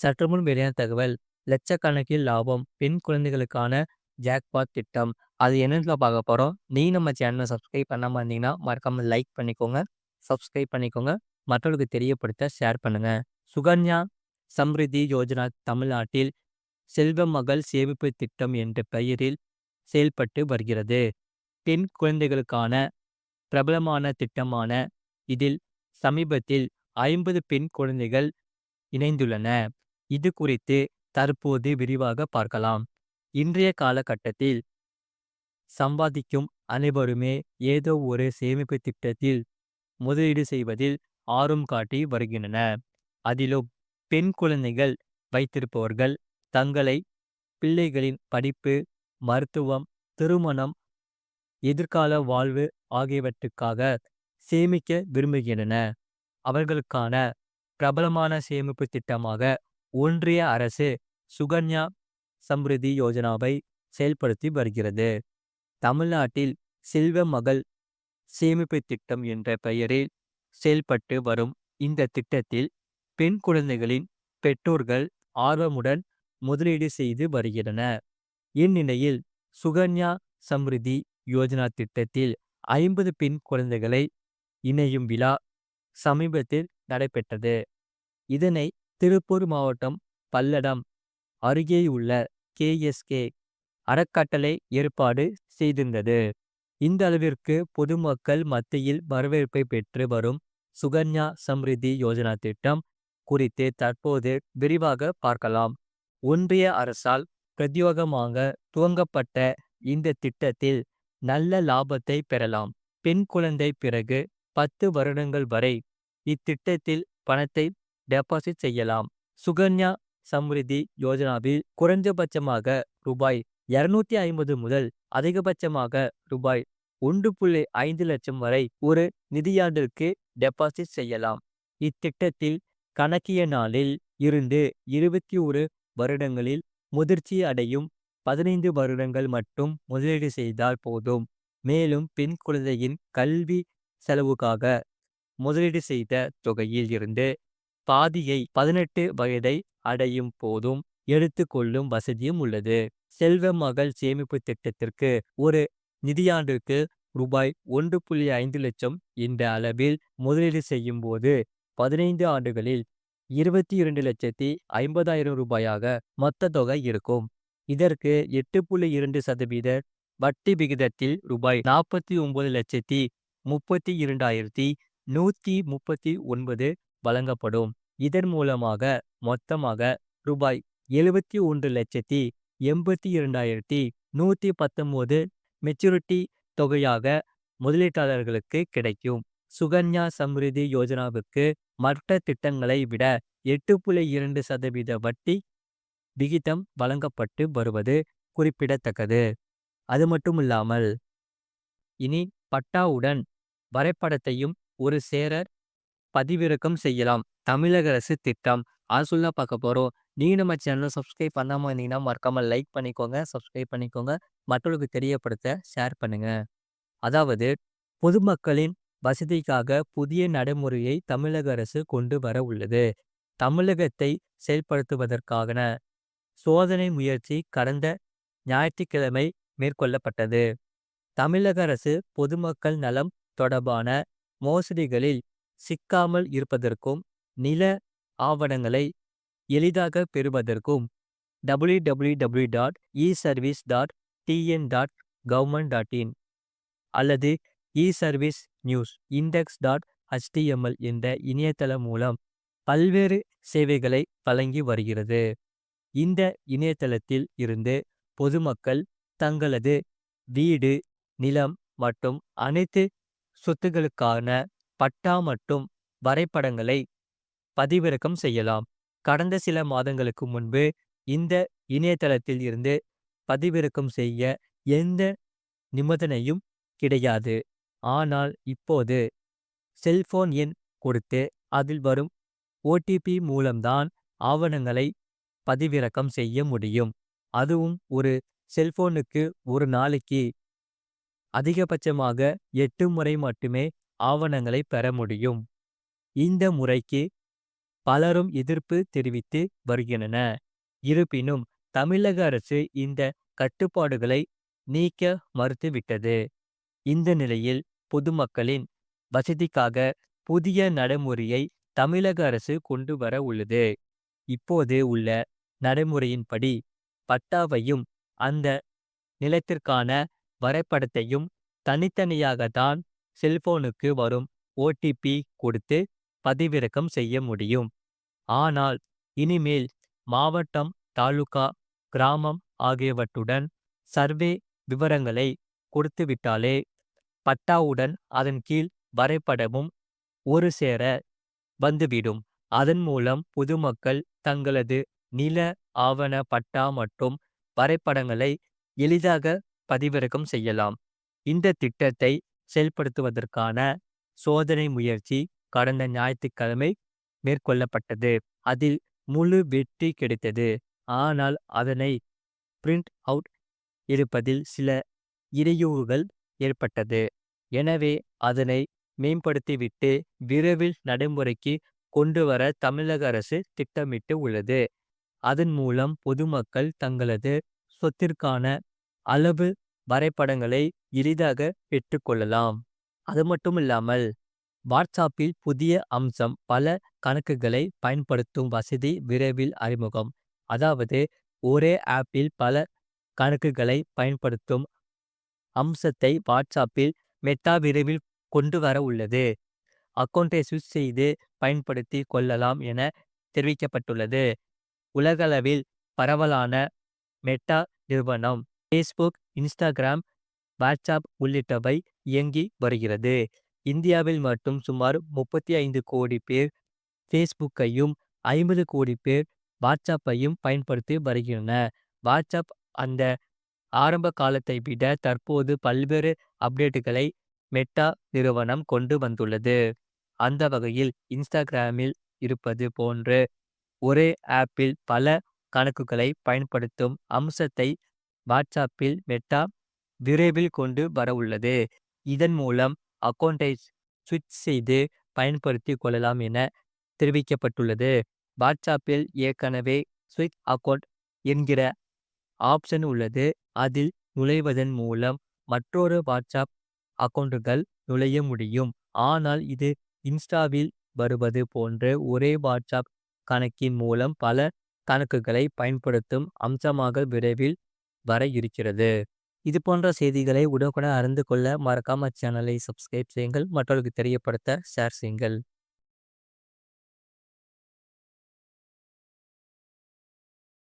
சற்றுமுன் வெளியான தகவல் லட்சக்கணக்கில் லாபம் பெண் குழந்தைகளுக்கான ஜாக்பாட் திட்டம். அது என்னென்ன பார்க்க போகிறோம் நீ நம்ம சேனலை சப்ஸ்கிரைப் பண்ணாமல் இருந்தீங்கன்னா மறக்காமல் லைக் பண்ணிக்கோங்க சப்ஸ்கிரைப் பண்ணிக்கோங்க. மற்றவர்களுக்கு தெரியப்படுத்த ஷேர் பண்ணுங்க. சுகன்யா சம்ரிதி யோஜனா தமிழ்நாட்டில் செல்வ மகள் சேமிப்பு திட்டம் என்ற பெயரில் செயல்பட்டு வருகிறது. பெண் குழந்தைகளுக்கான பிரபலமான திட்டமான இதில் சமீபத்தில் ஐம்பது பெண் குழந்தைகள் இணைந்துள்ளன. இது குறித்து தற்போது விரிவாக பார்க்கலாம். இன்றைய காலகட்டத்தில் சம்பாதிக்கும் அனைவருமே ஏதோ ஒரு சேமிப்பு திட்டத்தில் முதலீடு செய்வதில் ஆர்வம் காட்டி வருகின்றன அதிலும் பெண் குழந்தைகள் வைத்திருப்பவர்கள் தங்களை பிள்ளைகளின் படிப்பு மருத்துவம் திருமணம் எதிர்கால வாழ்வு ஆகியவற்றுக்காக சேமிக்க விரும்புகின்றன அவர்களுக்கான பிரபலமான சேமிப்பு திட்டமாக ஒன்றிய அரசு சுகன்யா சம்ருதி யோஜனாவை செயல்படுத்தி வருகிறது. தமிழ்நாட்டில் செல்வ மகள் சேமிப்பு திட்டம் என்ற பெயரில் செயல்பட்டு வரும் இந்த திட்டத்தில் பெண் குழந்தைகளின் பெற்றோர்கள் ஆர்வமுடன் முதலீடு செய்து வருகின்றன. இந்நிலையில் சுகன்யா சம்ருதி யோஜனா திட்டத்தில் ஐம்பது பெண் குழந்தைகளை இணையும் விழா சமீபத்தில் நடைபெற்றது. இதனை திருப்பூர் மாவட்டம் பல்லடம் அருகேயுள்ள கேஎஸ்கே அறக்கட்டளை ஏற்பாடு செய்திருந்தது. இந்த அளவிற்கு பொதுமக்கள் மத்தியில் வரவேற்பை பெற்று வரும் சுகன்யா சம்ரிதி யோஜனா திட்டம் குறித்து தற்போது விரிவாக பார்க்கலாம். ஒன்றிய அரசால் பிரத்யோகமாக துவங்கப்பட்ட இந்த திட்டத்தில் நல்ல லாபத்தை பெறலாம். பெண் குழந்தை பிறகு பத்து வருடங்கள் வரை இத்திட்டத்தில் பணத்தை டெபாசிட் செய்யலாம். சுகன்யா சம்ரிதி யோஜனாவில் குறைந்தபட்சமாக ரூபாய் இருநூத்தி ஐம்பது முதல் அதிகபட்சமாக ரூபாய் ஒன்று புள்ளி ஐந்து லட்சம் வரை ஒரு நிதியாண்டிற்கு டெபாசிட் செய்யலாம். இத்திட்டத்தில் கணக்கிய நாளில் இருந்து இருபத்தி ஒரு வருடங்களில் முதிர்ச்சி அடையும் பதினைந்து வருடங்கள் மட்டும் முதலீடு செய்தால் போதும். மேலும் பெண் குழந்தையின் கல்வி செலவுக்காக முதலீடு செய்த தொகையில் இருந்து பாதியை பதினெட்டு வயதை அடையும் போதும் எடுத்துக்கொள்ளும் வசதியும் உள்ளது. செல்வ மகள் சேமிப்பு திட்டத்திற்கு ஒரு நிதியாண்டிற்கு ரூபாய் ஒன்று புள்ளி ஐந்து லட்சம் என்ற அளவில் முதலீடு செய்யும் போது பதினைந்து ஆண்டுகளில் இருபத்தி இரண்டு லட்சத்தி ஐம்பதாயிரம் ரூபாயாக மொத்த தொகை இருக்கும். இதற்கு எட்டு புள்ளி இரண்டு சதவீத வட்டி விகிதத்தில் ரூபாய் நாற்பத்தி ஒன்பது லட்சத்தி முப்பத்தி இரண்டாயிரத்தி நூற்றி முப்பத்தி ஒன்பது வழங்கப்படும். இதன் மூலமாக மொத்தமாக ரூபாய் எழுபத்தி ஒன்று லட்சத்தி எண்பத்தி இரண்டாயிரத்தி நூற்றி பத்தொம்போது மெச்சூரிட்டி தொகையாக முதலீட்டாளர்களுக்கு கிடைக்கும். சுகன்யா சம்ரிதி யோஜனாவுக்கு மற்ற திட்டங்களை விட எட்டு புள்ளி இரண்டு சதவீத வட்டி விகிதம் வழங்கப்பட்டு வருவது குறிப்பிடத்தக்கது. அது மட்டுமில்லாமல் இனி பட்டாவுடன் வரைபடத்தையும் ஒரு சேரர் பதிவிறக்கம் செய்யலாம். தமிழக அரசு திட்டம். அது சொல்ல பார்க்க போகிறோம் நீங்கள் நம்ம சேனலை சப்ஸ்கிரைப் பண்ணாமல் இருந்தீங்கன்னா மறக்காமல் லைக் பண்ணிக்கோங்க சப்ஸ்கிரைப் பண்ணிக்கோங்க. மற்றவர்களுக்கு தெரியப்படுத்த ஷேர் பண்ணுங்க. அதாவது பொதுமக்களின் வசதிக்காக புதிய நடைமுறையை தமிழக அரசு கொண்டு வர உள்ளது. தமிழகத்தை செயல்படுத்துவதற்கான சோதனை முயற்சி கடந்த ஞாயிற்றுக்கிழமை மேற்கொள்ளப்பட்டது. தமிழக அரசு பொதுமக்கள் நலம் தொடர்பான மோசடிகளில் சிக்காமல் இருப்பதற்கும் நில ஆவணங்களை எளிதாக பெறுவதற்கும் W W W dot e service dot TN dot government dot in அல்லது e service news index dot HTML என்ற இணையதளம் மூலம் பல்வேறு சேவைகளை வழங்கி வருகிறது. இந்த இணையதளத்தில் இருந்து பொதுமக்கள் தங்களது வீடு நிலம் மற்றும் அனைத்து சொத்துகளுக்கான பட்டா மற்றும் வரைபடங்களை பதிவிறக்கம் செய்யலாம். கடந்த சில மாதங்களுக்கு முன்பு இந்த இணையதளத்தில் இருந்து பதிவிறக்கம் செய்ய எந்த நிபந்தனையும் கிடையாது. ஆனால் இப்போது செல்போன் எண் கொடுத்து அதில் வரும் ஓடிபி மூலம்தான் ஆவணங்களை பதிவிறக்கம் செய்ய முடியும். அதுவும் ஒரு செல்போனுக்கு ஒரு நாளைக்கு. அதிகபட்சமாக எட்டு முறை மட்டுமே ஆவணங்களை பெற முடியும் இந்த முறைக்கு பலரும் எதிர்ப்பு தெரிவித்து வருகின்றன. இருப்பினும் தமிழக அரசு இந்த கட்டுப்பாடுகளை நீக்க மறுத்துவிட்டது. இந்த நிலையில் பொதுமக்களின் வசதிக்காக புதிய நடைமுறையை தமிழக அரசு கொண்டு வர உள்ளது. இப்போது உள்ள நடைமுறையின்படி பட்டாவையும் அந்த நிலத்திற்கான வரைபடத்தையும் தனித்தனியாக தான் செல்போனுக்கு வரும் ஓடிபி கொடுத்து பதிவிறக்கம் செய்ய முடியும். ஆனால் இனிமேல் மாவட்டம், தாலுகா, கிராமம் ஆகியவற்றுடன் சர்வே விவரங்களை கொடுத்துவிட்டாலே பட்டாவுடன் அதன் கீழ் வரைபடமும் ஒரு சேர வந்துவிடும். அதன் மூலம் பொதுமக்கள் தங்களது நில ஆவண பட்டா மற்றும் வரைபடங்களை எளிதாக பதிவிறக்கம் செய்யலாம். இந்த திட்டத்தை செயல்படுத்துவதற்கான சோதனை முயற்சி கடந்த ஞாயிற்றுக்கிழமை மேற்கொள்ளப்பட்டது. அதில் முழு வெற்றி கிடைத்தது. ஆனால் அதனை பிரிண்ட் அவுட் எடுப்பதில் சில இடையூறுகள் ஏற்பட்டது. எனவே அதனை மேம்படுத்திவிட்டு விரைவில் நடைமுறைக்கு கொண்டுவர தமிழக அரசு திட்டமிட்டு உள்ளது. அதன் மூலம் பொதுமக்கள் தங்களது சொத்திற்கான அளவு வரைபடங்களை எளிதாக பெற்றுக்கொள்ளலாம். அது மட்டுமில்லாமல் வாட்ஸ்ஆப்பில் புதிய அம்சம் பல கணக்குகளை பயன்படுத்தும் வசதி விரைவில் அறிமுகம். அதாவது ஒரே ஆப்பில் பல கணக்குகளை பயன்படுத்தும் அம்சத்தை வாட்ஸ்ஆப்பில் மெட்டா விரைவில் கொண்டு வர உள்ளது. அக்கௌண்ட்டை சுவிச் செய்து பயன்படுத்தி கொள்ளலாம் என தெரிவிக்கப்பட்டுள்ளது. உலகளவில் பரவலான மெட்டா நிறுவனம் ஃபேஸ்புக், இன்ஸ்டாகிராம், வாட்ஸ்அப் உள்ளிட்டவை இயங்கி வருகிறது. இந்தியாவில் மட்டும் சுமார் 35 கோடி பேர் ஃபேஸ்புக்கையும், 50 கோடி பேர் வாட்ஸ்அப்பையும் பயன்படுத்தி வருகின்றனர். வாட்ஸ்அப் அந்த ஆரம்ப காலத்தை விட தற்போது பல்வேறு அப்டேட்டுகளை மெட்டா நிறுவனம் கொண்டு வந்துள்ளது. அந்த வகையில் இன்ஸ்டாகிராமில் இருப்பது போன்று ஒரே ஆப்பில் பல கணக்குகளை பயன்படுத்தும் அம்சத்தை வாட்ஸ்அப்பில் மெட்டா விரைவில் கொண்டு வரவுள்ளது. இதன் மூலம் அக்கௌண்ட்டை சுவிட்ச் செய்து பயன்படுத்தி கொள்ளலாம் என தெரிவிக்கப்பட்டுள்ளது. வாட்ஸ்அப்பில் ஏற்கனவே ஸ்விட்ச் அக்கவுண்ட் என்கிற ஆப்ஷன் உள்ளது. அதில் நுழைவதன் மூலம் மற்றொரு வாட்ஸ்அப் அக்கவுண்டுகள் நுழைய முடியும். ஆனால் இது இன்ஸ்டாவில் வருவது போன்று ஒரே வாட்ஸ்அப் கணக்கின் மூலம் பல கணக்குகளை பயன்படுத்தும் அம்சமாக விரைவில் வர இருக்கிறது. இது போன்ற செய்திகளை உடனுக்குடன் அறிந்து கொள்ள மறக்காம சேனலை சப்ஸ்கிரைப் செய்யுங்கள். மற்றவர்களுக்கு தெரியப்படுத்த ஷேர் செய்யுங்கள்.